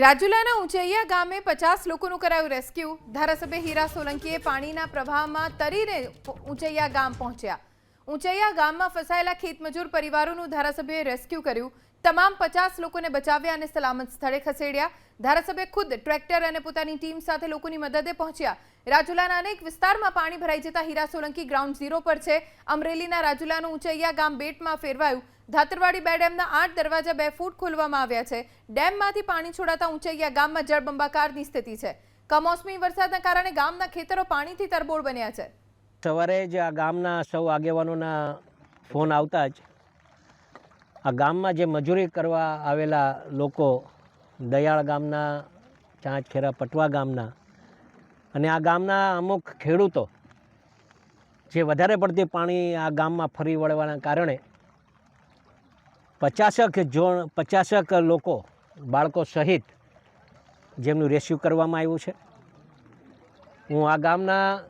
રાજુલાના ઊંચૈયા ગામે પચાસ લોકોનું કરાયું રેસ્ક્યુ. ધારાસભ્ય હીરા સોલંકીએ પાણીના પ્રવાહમાં તરીને ઊંચૈયા ગામ પહોંચ્યા. ઊંચૈયા ગામમાં ફસાયેલા ખેતમજૂર પરિવારોનું ધારાસભ્યએ રેસ્ક્યુ કર્યું. તમામ પચાસ લોકોને બચાવ્યા અને સલામત સ્થળે ખસેડ્યા. ધારાસભ્ય ખુદ ટ્રેક્ટર અને પોતાની ટીમ સાથે લોકોની મદદે પહોંચ્યા. રાજુલાના અનેક વિસ્તારમાં પાણી ભરાઈ જતા હીરા સોલંકી ગ્રાઉન્ડ ઝીરો પર છે. અમરેલીના રાજુલાનું ઉંચૈયા ગામ બેટમાં ફેરવાયું. ધાતરવાડી બે ડેમના આઠ દરવાજા બે ફૂટ ખોલવામાં આવ્યા છે. ડેમમાંથી પાણી છોડાતા ઊંચૈયા ગામમાં જળબંબાકારની સ્થિતિ છે. કમોસમી વરસાદના કારણે ગામના ખેતરો પાણીથી તરબોળ બન્યા છે. સવારે જ આ ગામના સૌ આગેવાનોના ફોન આવતા જ આ ગામમાં જે મજૂરી કરવા આવેલા લોકો દયાળ ગામના, ચાંચખેરા પટવા ગામના અને આ ગામના અમુક ખેડૂતો જે વધારે પડતી પાણી આ ગામમાં ફરી વળવાના કારણે પચાસક જોણ, પચાસક લોકો, બાળકો સહિત જેમનું રેસ્ક્યુ કરવામાં આવ્યું છે. હું આ ગામના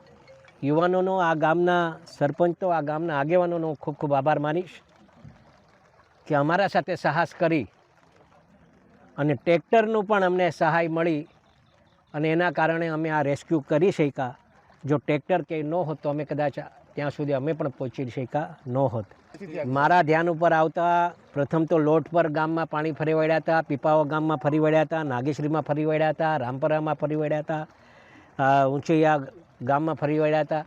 યુવાનોનો, આ ગામના સરપંચો આ ગામના આગેવાનોનો ખૂબ ખૂબ આભાર માનીશ કે અમારા સાથે સાહસ કરી અને ટ્રેક્ટરનું પણ અમને સહાય મળી અને એના કારણે અમે આ રેસ્ક્યુ કરી શક્યા. જો ટ્રેક્ટર કે ન હોત તો અમે કદાચ ત્યાં સુધી અમે પણ પહોંચી શક્યા ન હોત મારા ધ્યાન ઉપર આવતા પ્રથમ તો લોટ પર ગામમાં પાણી ફરી વળ્યા હતા પીપાવા ગામમાં ફરી વળ્યા હતા નાગેશ્રીમાં ફરી વળ્યા હતા રામપરામાં ફરી વળ્યા હતા ઊંચૈયા ગામમાં ફરી વળ્યા હતા.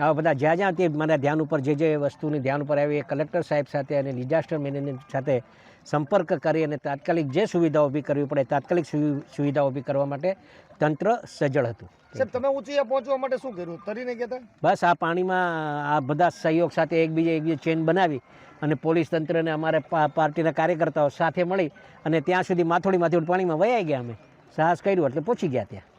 આવા બધા જ્યાં જ્યાં તે મારા ધ્યાન ઉપર જે જે વસ્તુની ધ્યાન ઉપર આવી એ કલેક્ટર સાહેબ સાથે અને ડિઝાસ્ટર મેનેજમેન્ટ સાથે સંપર્ક કરી અને તાત્કાલિક જે સુવિધા ઊભી કરવી પડે તાત્કાલિક સુવિ- સુવિધા ઊભી કરવા માટે તંત્ર સજ્જડ હતું. સાહેબ તમે ઊંચી પહોંચવા માટે શું કર્યું? તરીને કહેતા? બસ આ પાણીમાં આ બધા સહયોગ સાથે એકબીજા એકબીજા ચેન બનાવી અને પોલીસ તંત્રને અમારે પાર્ટીના કાર્યકર્તાઓ સાથે મળી અને ત્યાં સુધી માથોડી માથોડી પાણીમાં વયાઈ ગયા અમે. સાહસ કર્યું એટલે પહોંચી ગયા ત્યાં.